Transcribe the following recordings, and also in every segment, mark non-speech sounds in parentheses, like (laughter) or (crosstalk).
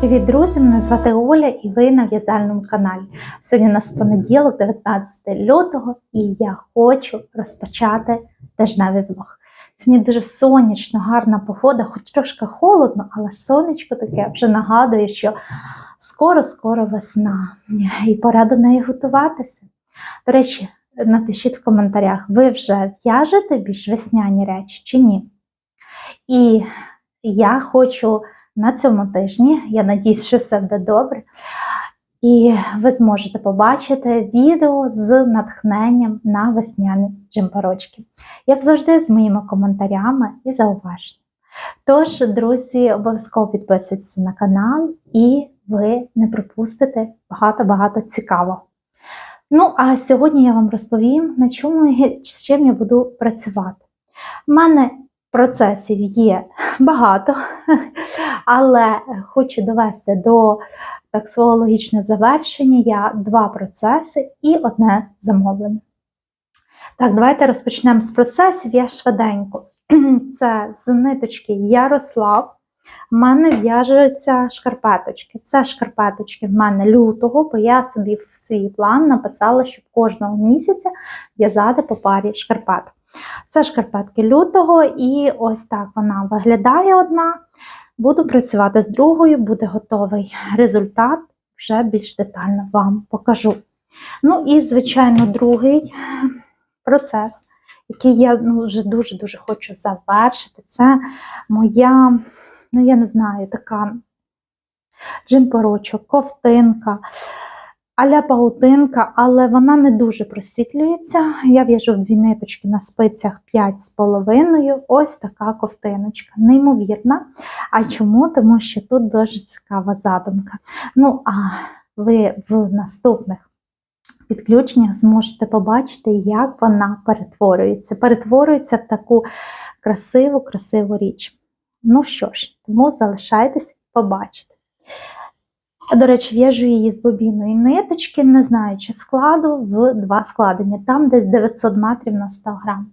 Привіт, друзі! Мене звати Оля і ви на в'язальному каналі. Сьогодні у нас понеділок, 19 лютого, і я хочу розпочати тижневий влог. Сьогодні дуже сонячно, гарна погода, хоч трошки холодно, але сонечко таке вже нагадує, що скоро-скоро весна, і пора до неї готуватися. До речі, напишіть в коментарях, ви вже в'яжете більш весняні речі чи ні? І я хочу на цьому тижні, я надіюсь, що все буде добре. І ви зможете побачити відео з натхненням на весняні джемперочки. Як завжди, з моїми коментарями і зауваженнями. Тож, друзі, обов'язково підписуйтесь на канал, і ви не пропустите багато-багато цікавого. Ну, а сьогодні я вам розповім, на чому з чим я буду працювати. У мене процесів є (laughs) багато, (laughs) але хочу довести до так свого логічного завершення я два процеси і одне замовлення. Так, давайте розпочнемо з процесів. Я швиденько. (clears throat) Це з ниточки Ярослав. У мене в'яжуться шкарпеточки. Це шкарпеточки в мене лютого, бо я собі в свій план написала, щоб кожного місяця в'язати по парі шкарпеток. Це шкарпетки лютого, і ось так вона виглядає одна. Буду працювати з другою, буде готовий результат, вже більш детально вам покажу. Ну і, звичайно, другий процес, який я ну, вже дуже-дуже хочу завершити, це моя, ну, я не знаю, така джимпорочок, ковтинка аля паутинка, але вона не дуже просвітлюється. Я в'яжу дві ниточки на спицях 5,5. Ось така ковтиночка. Неймовірна. А чому? Тому що тут дуже цікава задумка. Ну, а ви в наступних підключеннях зможете побачити, як вона перетворюється. Перетворюється в таку красиву, красиву річ. Ну що ж, тому залишайтесь, побачите. До речі, в'яжу її з бобіної ниточки, не знаю, чи складу в два складення, там десь 900 метрів на 100 грам.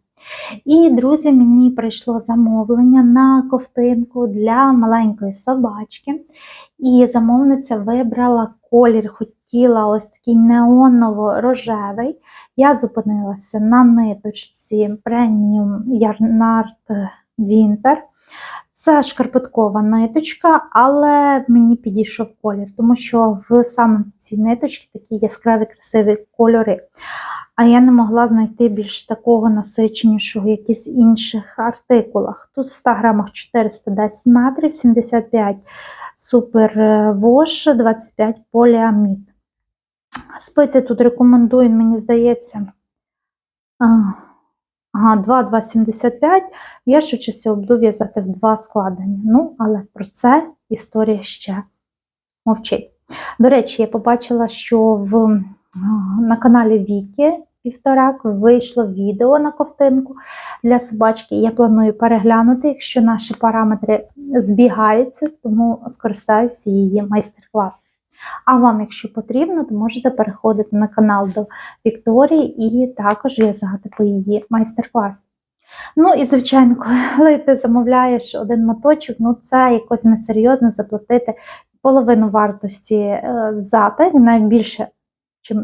І, друзі, мені прийшло замовлення на ковтинку для маленької собачки. І замовниця вибрала колір, хотіла ось такий неоново-рожевий. Я зупинилася на ниточці преміум Ярнард Winter. Це шкарпеткова ниточка, але мені підійшов колір, тому що в саме цій ниточці такі яскраві красиві кольори. А я не могла знайти більш такого насиченішого в якихось інших артикулах. Тут в 100 грамах 410 метрів, 75 супер вош, 25 поліамід. Спиці тут рекомендую, мені здається. Ага, 2,275. Я швидше буду в'язати в два складення. Ну, але про це історія ще мовчить. До речі, я побачила, що в, на каналі Віки Півторак вийшло відео на ковтинку для собачки. Я планую переглянути, якщо наші параметри збігаються, тому скористаюся її майстер-класом. А вам, якщо потрібно, то можете переходити на канал до Вікторії і також в'язати по її майстер-класі. Ну і, звичайно, (laughs) коли ти замовляєш один моточок, ну це якось несерйозно заплатити половину вартості е, за те, навіть більше,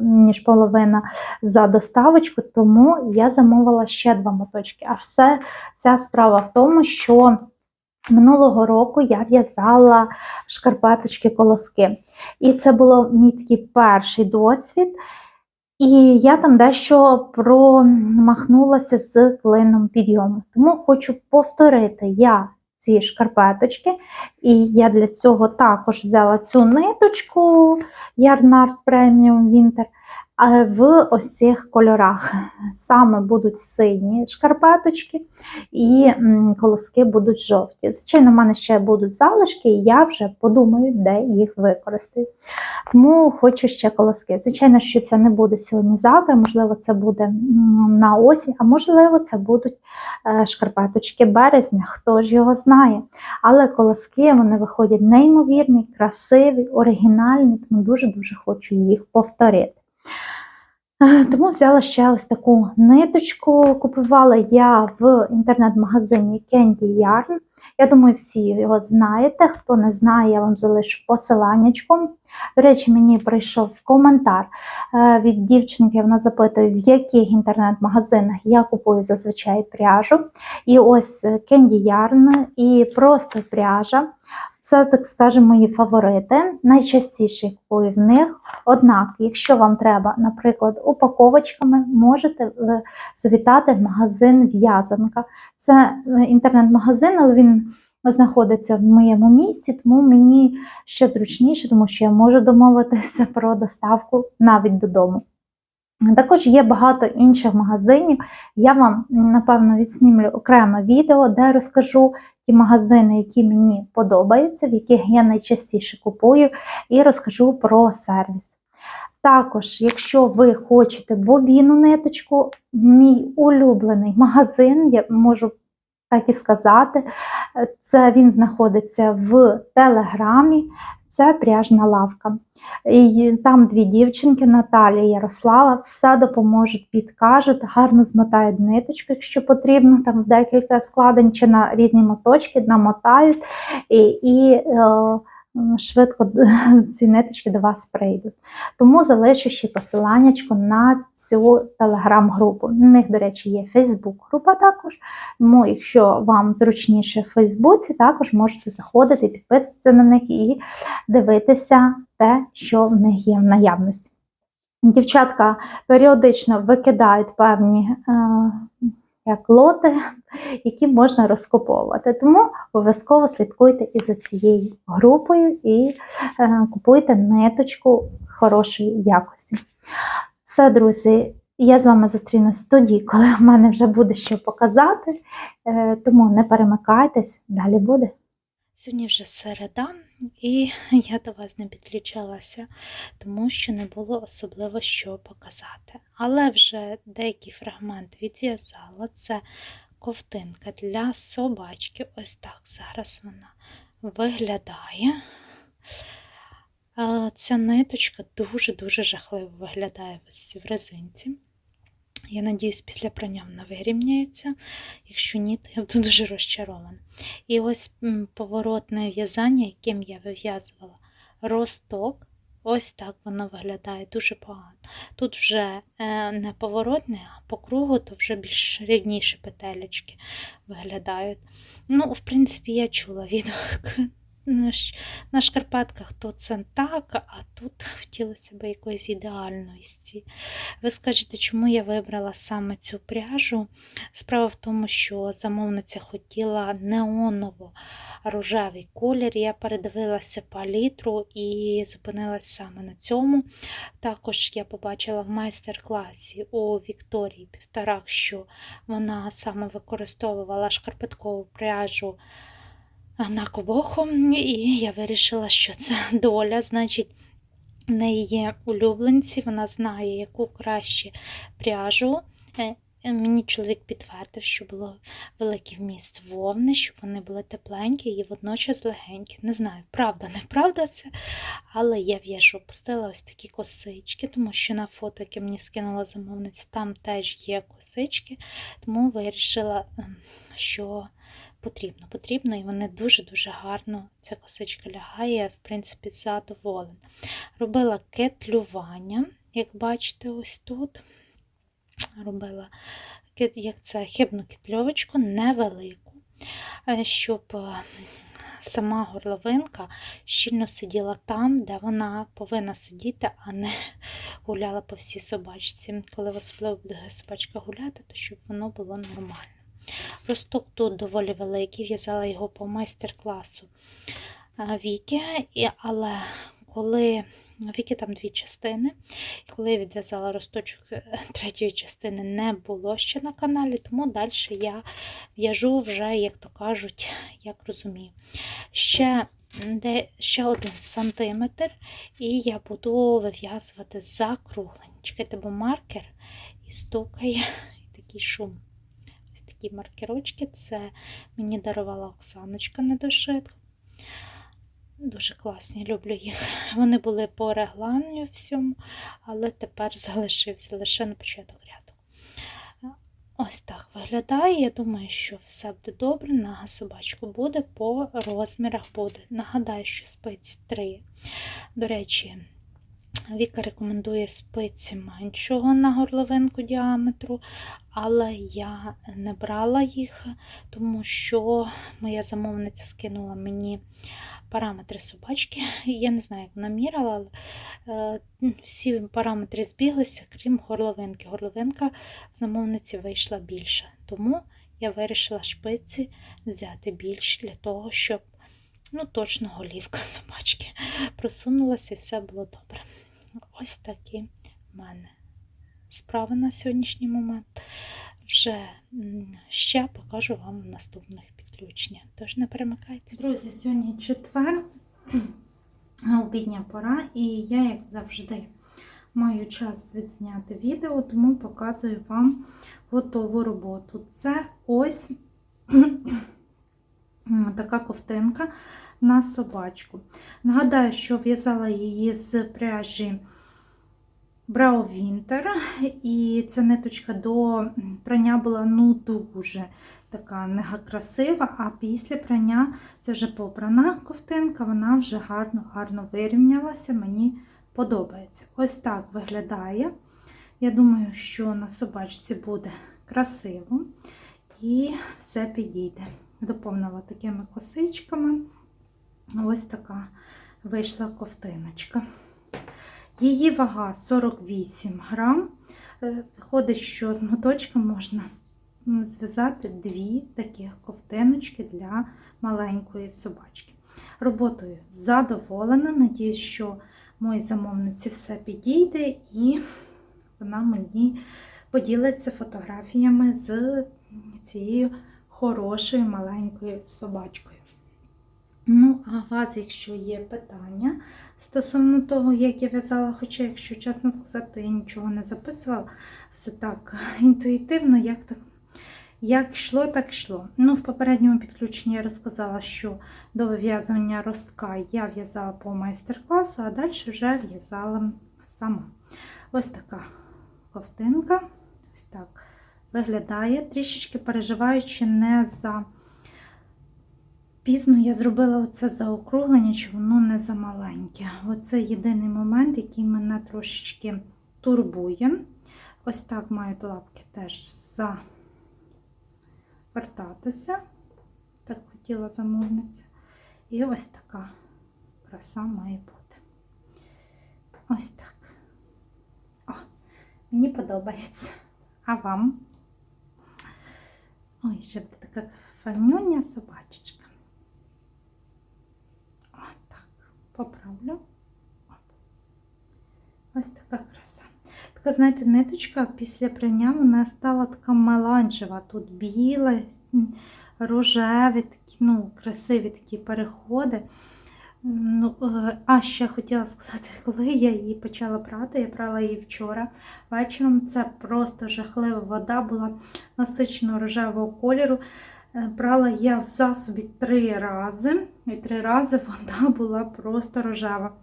ніж половина за доставочку, тому я замовила ще два моточки. А все, вся справа в тому, що Минулого року я в'язала шкарпеточки колоски. І це був мій такий перший досвід. І я там дещо промахнулася з клином підйому. Тому хочу повторити я ці шкарпеточки. І я для цього також взяла цю ниточку Yarnard Premium Winter в ось цих кольорах. Саме будуть сині шкарпеточки, і колоски будуть жовті. Звичайно, в мене ще будуть залишки, і я вже подумаю, де їх використаю. Тому хочу ще колоски. Звичайно, що це не буде сьогодні-завтра, можливо, це буде на осінь, а можливо, це будуть е, шкарпеточки березня, хто ж його знає. Але колоски вони виходять неймовірні, красиві, оригінальні, тому дуже-дуже хочу їх повторити. Тому взяла ще ось таку ниточку. Купувала я в інтернет-магазині Candy Yarn. Я думаю, всі його знаєте. Хто не знає, я вам залишу посиланнячком. До речі, мені прийшов коментар е, від дівчинки. Вона запитує, в яких інтернет-магазинах я купую зазвичай пряжу. І ось Candy Yarn і просто пряжа. Це, так скажемо, мої фаворити. Найчастіше купую в них. Однак, якщо вам треба, наприклад, упаковочками, можете е, завітати в магазин В'язанка. Це е, інтернет-магазин, але він знаходиться в моєму місці, тому мені ще зручніше, тому що я можу домовитися (laughs) про доставку навіть додому. Також є багато інших магазинів. Я вам, напевно, відснімлю окреме відео, де розкажу ті магазини, які мені подобаються, в яких я найчастіше купую, і розкажу про сервіс. Також, якщо ви хочете бобіну ниточку, мій улюблений магазин, я можу так і сказати, це він знаходиться в Телеграмі, це пряжна лавка. І там дві дівчинки, Наталія і Ярослава, все допоможуть, підкажуть, гарно змотають ниточку, якщо потрібно, там декілька складень чи на різні моточки намотають і, і е, швидко (laughs) ці ниточки до вас прийдуть. Тому залишу ще посиланнячко на цю телеграм-групу. У них, до речі, є Фейсбук-група також. Тому, якщо вам зручніше в Фейсбуці, також можете заходити, підписуватися на них і дивитися те, що в них є в наявності. Дівчатка періодично викидають певні е, як лоти, (laughs) які можна розкуповувати. Тому обов'язково слідкуйте і за цією групою і е, купуйте ниточку хорошої якості. Все, друзі, я з вами зустрінусь тоді, коли в мене вже буде що показати. Е, тому не перемикайтесь, далі буде. Сьогодні вже середа, і я до вас не підключалася, тому що не було особливо що показати. Але вже деякий фрагмент відв'язала. Це ковтинка для собачки. Ось так зараз вона виглядає. Ця ниточка дуже-дуже жахливо виглядає в резинці. Я надіюсь, після прання вона вирівняється. Якщо ні, то я буду дуже розчарована. І ось поворотне в'язання, яким я вив'язувала росток. Ось так воно виглядає дуже погано. Тут вже е, не поворотне, а по кругу, то вже більш рівніші петелечки виглядають. Ну, в принципі, я чула відгук на шкарпетках, то це так, а тут хотілося б якоїсь ідеальності. Ви скажете, чому я вибрала саме цю пряжу? Справа в тому, що замовниця хотіла неоново рожевий колір. Я передивилася палітру і зупинилася саме на цьому. Також я побачила в майстер-класі у Вікторії Півторак, що вона саме використовувала шкарпеткову пряжу на кобоху, і я вирішила, що це доля, значить. В неї є улюбленці, вона знає, яку краще пряжу. Е, Мені чоловік підтвердив, що було великий вміст вовни, щоб вони були тепленькі і водночас легенькі. Не знаю, правда, неправда це, але я в'яжу, опустила ось такі косички, тому що на фото, яке мені скинула замовниця, там теж є косички, тому вирішила, ем, що потрібно, потрібно, і вони дуже-дуже гарно, ця косичка лягає, в принципі, задоволена. Робила кетлювання, як бачите, ось тут. Робила як це хибну кетльовочку, невелику, е, щоб е, сама горловинка щільно сиділа там, де вона повинна сидіти, а не (laughs) гуляла по всій собачці. Коли особливо буде собачка гуляти, то щоб воно було нормально. Росток тут доволі великий, в'язала його по майстер-класу Віки, і- але коли Віки там дві частини, і коли я відв'язала росточок е, третьої частини, не було ще на каналі, тому далі я в'яжу вже, як то кажуть, як розумію. Ще, де, ще один сантиметр, і я буду вив'язувати закруглення. Чекайте, бо маркер і стукає і такий шум. Такі маркерочки. Це мені дарувала Оксаночка на дошитку. Дуже класні, люблю їх. Вони були по реглану всьому, але тепер залишився лише на початок ряду. Ось так виглядає. Я думаю, що все буде добре. На собачку буде по розмірах буде. Нагадаю, що спиці 3. До речі, Віка рекомендує спиці меншого на горловинку діаметру, але я не брала їх, тому що моя замовниця скинула мені параметри собачки. Я не знаю, як вона міряла, але е, всі параметри збіглися, крім горловинки. Горловинка в замовниці вийшла більше. Тому я вирішила шпиці взяти більше для того, щоб ну, точно голівка собачки просунулася і все було добре. Ось такі в мене справи на сьогоднішній момент. Вже ще покажу вам в наступних підключеннях. Тож не перемикайтесь. Друзі, сьогодні четвер, обідня пора, і я, як завжди, маю час відзняти відео, тому показую вам готову роботу. Це ось така ковтинка на собачку. Нагадаю, що в'язала її з пряжі Брау Вінтер, і ця ниточка до прання була ну дуже така некрасива, а після прання це вже попрана ковтинка, вона вже гарно-гарно вирівнялася, мені подобається. Ось так виглядає. Я думаю, що на собачці буде красиво і все підійде. Доповнила такими косичками. Ось така вийшла ковтиночка. Її вага 48 грам. Е, Виходить, що з моточка можна зв'язати дві таких ковтиночки для маленької собачки. Роботою задоволена. Надіюсь, що моїй замовниці все підійде і вона мені поділиться фотографіями з цією хорошою маленькою собачкою. Ну, а у вас, якщо є питання стосовно того, як я в'язала, хоча, якщо чесно сказати, я нічого не записувала, все так (laughs) інтуїтивно, як так. Як йшло, так йшло. Ну, в попередньому підключенні я розказала, що до вив'язування ростка я в'язала по майстер-класу, а далі вже в'язала сама. Ось така ковтинка. Ось так виглядає, трішечки переживаючи не за пізно я зробила оце заокруглення, чи воно не замаленьке. Оце єдиний момент, який мене трошечки турбує. Ось так мають лапки теж завертатися. Так хотіла замовниця. І ось така краса має бути. Ось так. О, мені подобається. А вам? Ой, буде така файнюня собачечка. Поправлю. Ось така краса. Така, знаєте, ниточка після прання вона стала така меланжева. Тут біла, рожеві, такі, ну, красиві такі переходи. Ну, е, А ще хотіла сказати, (laughs) коли я її почала прати, я прала її вчора вечором. Це просто жахлива вода була насичено рожевого кольору. Е, Брала я в засобі три рази, і три рази вода (laughs) була просто рожева.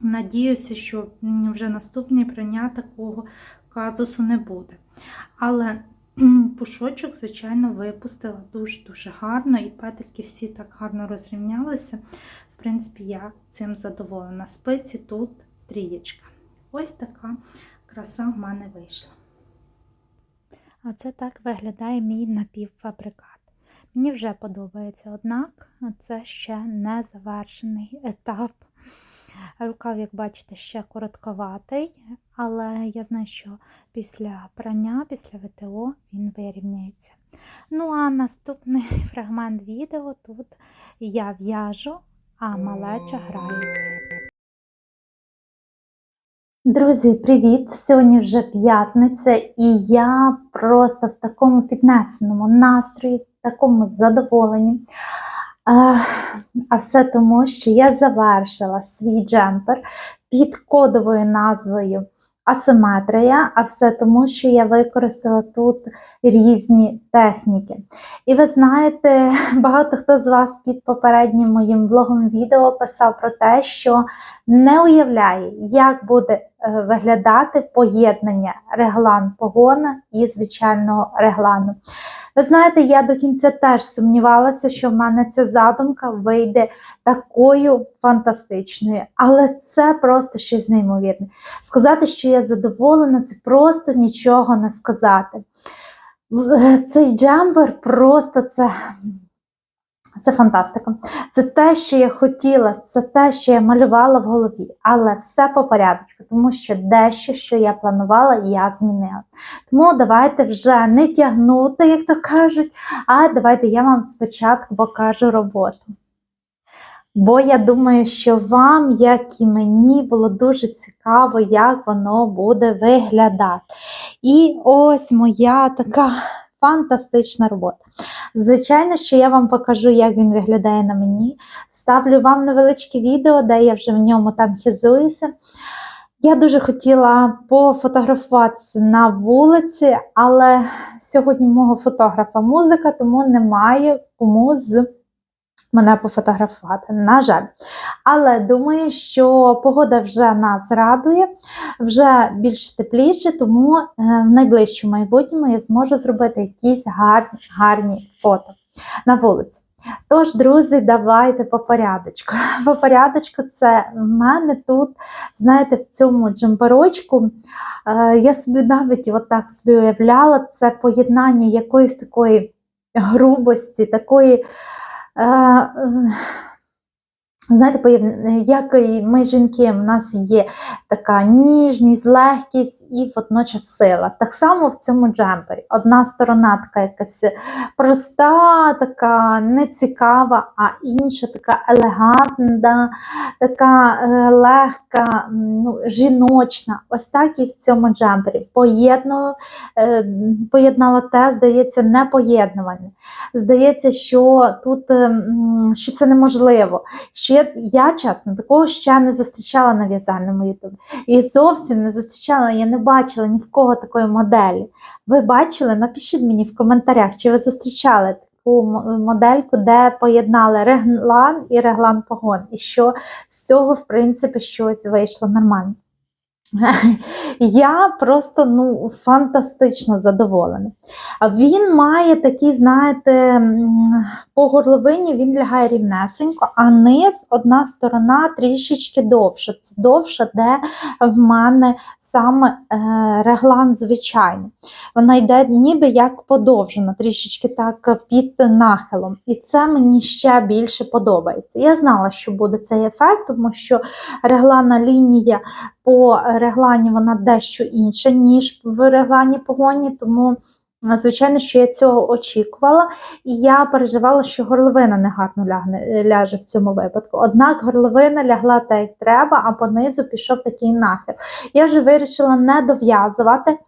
Надіюся, що вже наступне прання такого казусу не буде. Але пушочок, звичайно, випустила дуже-дуже гарно, і петельки всі так гарно розрівнялися. В принципі, я цим задоволена. Спиці тут трієчка. Ось така краса в мене вийшла. А це так виглядає мій напівфабрикат. Мені вже подобається, однак це ще не завершений етап. Рукав, як бачите, ще коротковатий, але я знаю, що після прання, після ВТО він вирівняється. Ну, а наступний (laughs) фрагмент відео тут я в'яжу, а малеча грається. Друзі, привіт! Сьогодні вже п'ятниця, і я просто в такому піднесеному настрої, в такому задоволенні. А, все тому, що я завершила свій джемпер під кодовою назвою асиметрія, а все тому, що я використала тут різні техніки. І ви знаєте, (laughs) багато хто з вас під попереднім моїм влогом відео писав про те, що не уявляє, як буде е, виглядати поєднання реглан погона і звичайного реглану. Ви знаєте, я до кінця теж сумнівалася, що в мене ця задумка вийде такою фантастичною, але це просто щось неймовірне. Сказати, що я задоволена, це просто нічого не сказати. Цей джембер просто це. Це фантастика. Це те, що я хотіла, це те, що я малювала в голові, але все по порядку, тому що дещо, що я планувала, я змінила. Тому давайте вже не тягнути, як то кажуть, а давайте я вам спочатку покажу роботу. Бо я думаю, що вам, як і мені, було дуже цікаво, як воно буде виглядати. І ось моя така фантастична робота. Звичайно, що я вам покажу, як він виглядає на мені. Ставлю вам невеличке відео, де я вже в ньому там хізуюся. Я дуже хотіла пофотографуватися на вулиці, але сьогодні мого фотографа музика, тому немає кому з мене пофотографувати. На жаль. Але думаю, що погода вже нас радує, вже більш тепліше, тому е, в найближчому майбутньому я зможу зробити якісь гарні, гарні фото на вулиці. Тож, друзі, давайте по порядочку. (laughs) По порядочку, це в мене тут, знаєте, в цьому джемперочку. Е, я собі навіть отак собі уявляла це поєднання якоїсь такої грубості, такої. Е, е, Знаєте, як і ми жінки, в нас є така ніжність, легкість і водночас сила. Так само в цьому джемпері. Одна сторона така якась проста, така нецікава, а інша така елегантна, така е, легка, ну, жіночна. Ось так і в цьому джемпері. Поєднувала, е, поєднала те, здається, непоєднуване. Здається, що тут е, що це неможливо. Що я, чесно, такого ще не зустрічала на в'язальному ютубі. І зовсім не зустрічала, я не бачила ні в кого такої моделі. Ви бачили? Напишіть мені в коментарях, чи ви зустрічали таку модельку, де поєднали реглан і реглан погон. І що з цього, в принципі, щось вийшло нормально. Я просто ну, фантастично задоволена. Він має такий, знаєте, по горловині він лягає рівнесенько, а низ одна сторона трішечки довша. Це довша, де в мене саме е, реглан звичайний. Вона йде ніби як подовжена, трішечки так під нахилом. І це мені ще більше подобається. Я знала, що буде цей ефект, тому що реглана лінія по реглані вона дещо інша, ніж в реглані погоні, тому. Звичайно, що я цього очікувала, і я переживала, що горловина негарно лягне, ляже в цьому випадку. Однак горловина лягла так, як треба, а понизу пішов такий нахил. Я вже вирішила не дов'язувати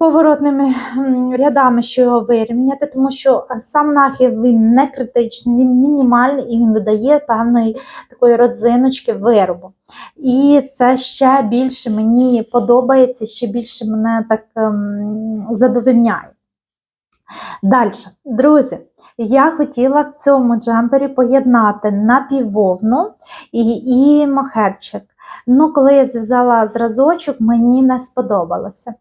поворотними рядами, що його вирівняти, тому що сам нахил він не критичний, він мінімальний і він додає певної такої родзиночки виробу. І це ще більше мені подобається, ще більше мене так ем, задовольняє. Далі, друзі, я хотіла в цьому джемпері поєднати напіввовну і, і мохерчик. Ну, коли я зв'язала зразочок, мені не сподобалося.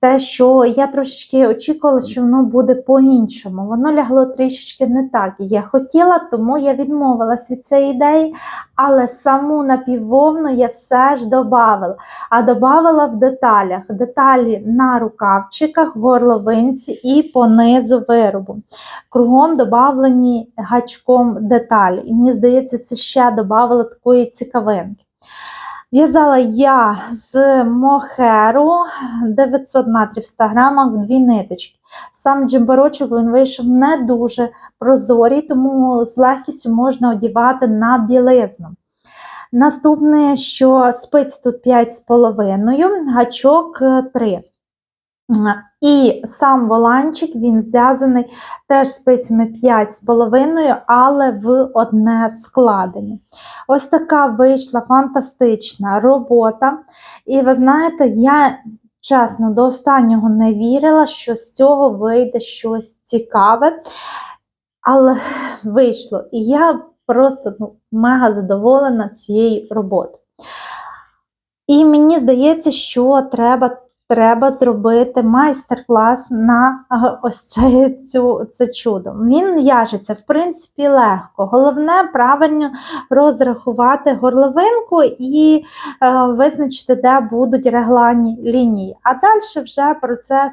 Те, що я трошечки очікувала, що воно буде по-іншому. Воно лягло трішечки не так, як я хотіла, тому я відмовилась від цієї ідеї, але саму напіввовну я все ж додавала. А додавала в деталях. Деталі на рукавчиках, горловинці і по низу виробу. Кругом додавлені гачком деталі. І мені здається, це ще додавало такої цікавинки. В'язала я з мохеру 900 метрів в 100 грамах в дві ниточки. Сам джемберочок він вийшов не дуже прозорий, тому з легкістю можна одягати на білизну. Наступне, що спиць тут 5,5, гачок е, 3. І сам воланчик він зв'язаний теж спицями 5,5, але в одне складення. Ось така вийшла фантастична робота. І ви знаєте, я чесно до останнього не вірила, що з цього вийде щось цікаве. Але вийшло. І я просто ну, мега задоволена цією роботою. І мені здається, що треба треба зробити майстер-клас на ось це, цю, це чудо. Він в'яжеться, в принципі, легко. Головне правильно розрахувати горловинку і е, визначити, де будуть регланні лінії. А далі вже процес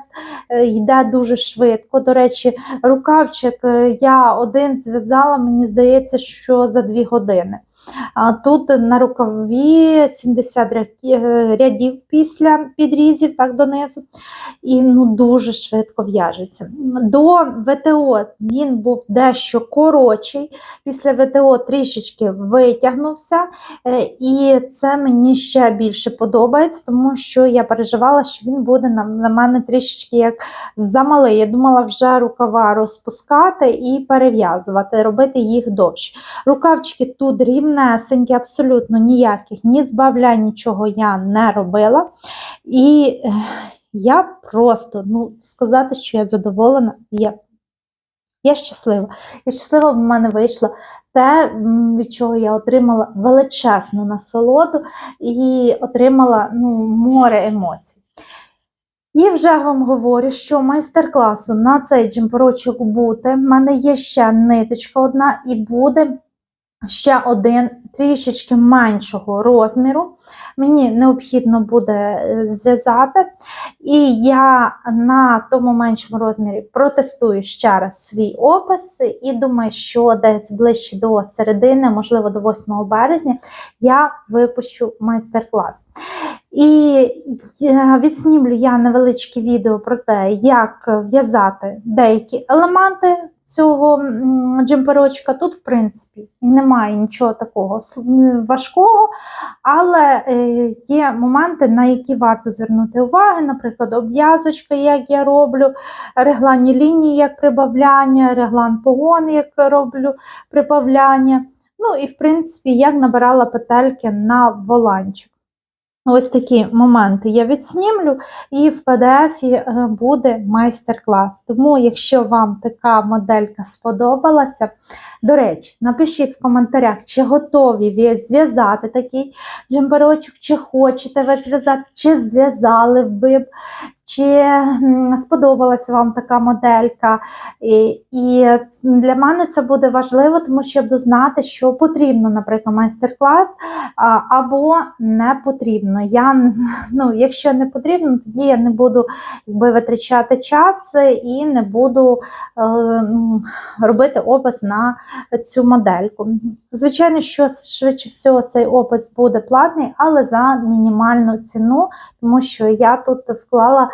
е, йде дуже швидко. До речі, рукавчик е, я один зв'язала, мені здається, що за дві години. Тут на рукаві 70 е, рядів після підрізів, так донизу, і ну, дуже швидко в'яжеться. До ВТО він був дещо коротший, після ВТО трішечки витягнувся, е, і це мені ще більше подобається, тому що я переживала, що він буде на, на мене трішечки як замалий. Я думала вже рукава розпускати і перев'язувати, робити їх довше. Рукавчики тут рівнесенькі, абсолютно ніяких, ні збавлянь, нічого я не робила. І е, я просто, ну, сказати, що я задоволена, я, я щаслива. Я щаслива, в мене вийшло те, від чого я отримала величезну насолоду і отримала ну, море емоцій. І вже вам говорю, що майстер-класу на цей джемперочок буде. В мене є ще ниточка одна, і буде ще один трішечки меншого розміру. Мені необхідно буде е, зв'язати. І я на тому меншому розмірі протестую ще раз свій опис, і думаю, що десь ближче до середини, можливо, до 8 березня, я випущу майстер-клас. І е, відснімлю я невеличке відео про те, як в'язати деякі елементи цього джемперочка. Тут, в принципі, немає нічого такого важкого, але е, є моменти, на які варто звернути увагу. Наприклад, обв'язочка, як я роблю, регланні лінії, як прибавляння, реглан погон, як роблю прибавляння. Ну і в принципі, як набирала петельки на воланчик. Ось такі моменти я відснімлю, і в PDF е, буде майстер-клас. Тому, якщо вам така моделька сподобалася, до речі, напишіть в коментарях, чи готові ви зв'язати такий джемперочок, чи хочете ви зв'язати, чи зв'язали ви чи сподобалася вам така моделька. І, і для мене це буде важливо, тому що я буду знати, що потрібно, наприклад, майстер-клас або не потрібно. Я ну, якщо не потрібно, тоді я не буду якби, витрачати час і не буду е, робити опис на цю модельку. Звичайно, що швидше всього цей опис буде платний, але за мінімальну ціну, тому що я тут вклала.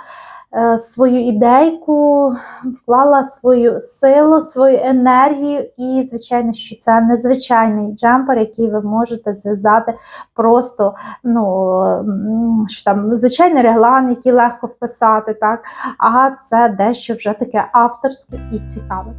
Е, Свою ідейку, вклала свою силу, свою енергію, і, звичайно, що це незвичайний джемпер, який ви можете зв'язати просто ну, що там, звичайний реглан, який легко вписати, так? а це дещо вже таке авторське і цікаве.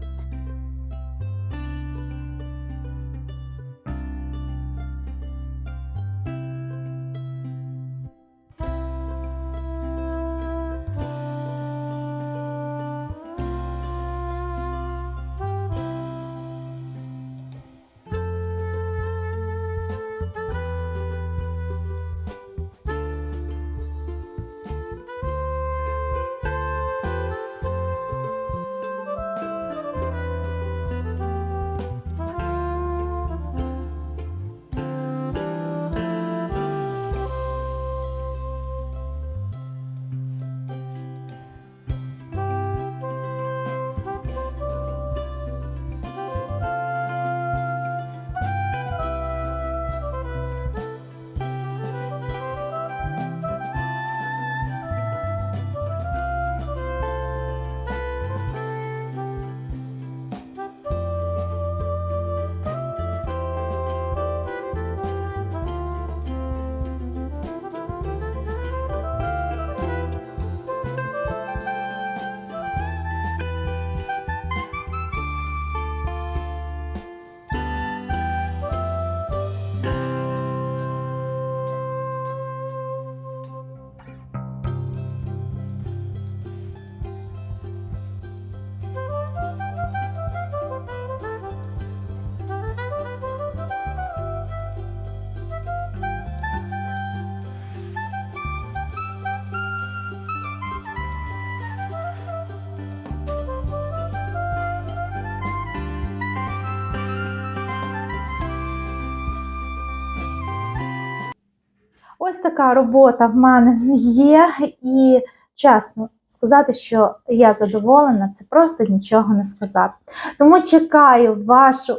Така робота в мене є, і чесно сказати, що я задоволена, це просто нічого не сказати. Тому чекаю вашу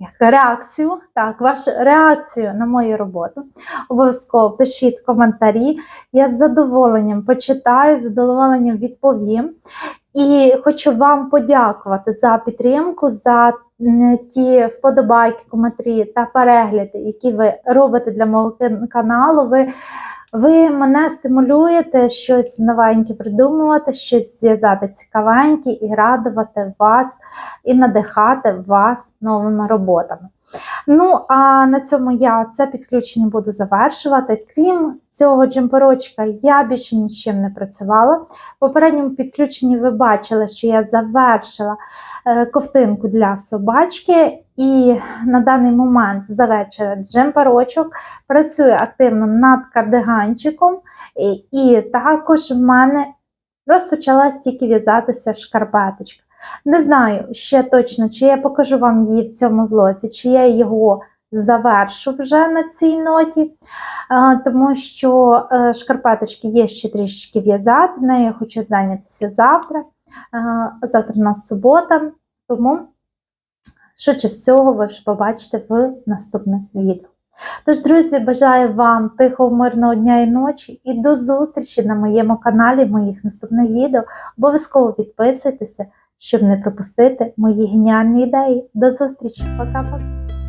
як реакцію, так, вашу реакцію на мою роботу. Обов'язково пишіть коментарі. Я з задоволенням почитаю, з задоволенням відповім. І хочу вам подякувати за підтримку, за ті вподобайки, коментарі та перегляди, які ви робите для мого каналу. Ви, ви мене стимулюєте щось новеньке придумувати, щось зв'язати цікавеньке і радувати вас, і надихати вас новими роботами. Ну, а на цьому я це підключення буду завершувати. Крім цього джемперочка, я більше нічим не працювала. В попередньому підключенні ви бачили, що я завершила ковтинку для собачки, і на даний момент завершила джемперочок. Працюю активно над кардиганчиком, і, і також в мене розпочалась тільки в'язатися шкарпеточка. Не знаю ще точно, чи я покажу вам її в цьому влозі, чи я його завершу вже на цій ноті, е, тому що е, шкарпеточки є ще трішечки в'язати, нею я хочу зайнятися завтра. Завтра у нас субота, тому швидше всього ви вже побачите в наступних відео. Тож, друзі, бажаю вам тихого, мирного дня і ночі і до зустрічі на моєму каналі, моїх наступних відео. Обов'язково підписуйтеся, щоб не пропустити мої геніальні ідеї. До зустрічі, пока-пока!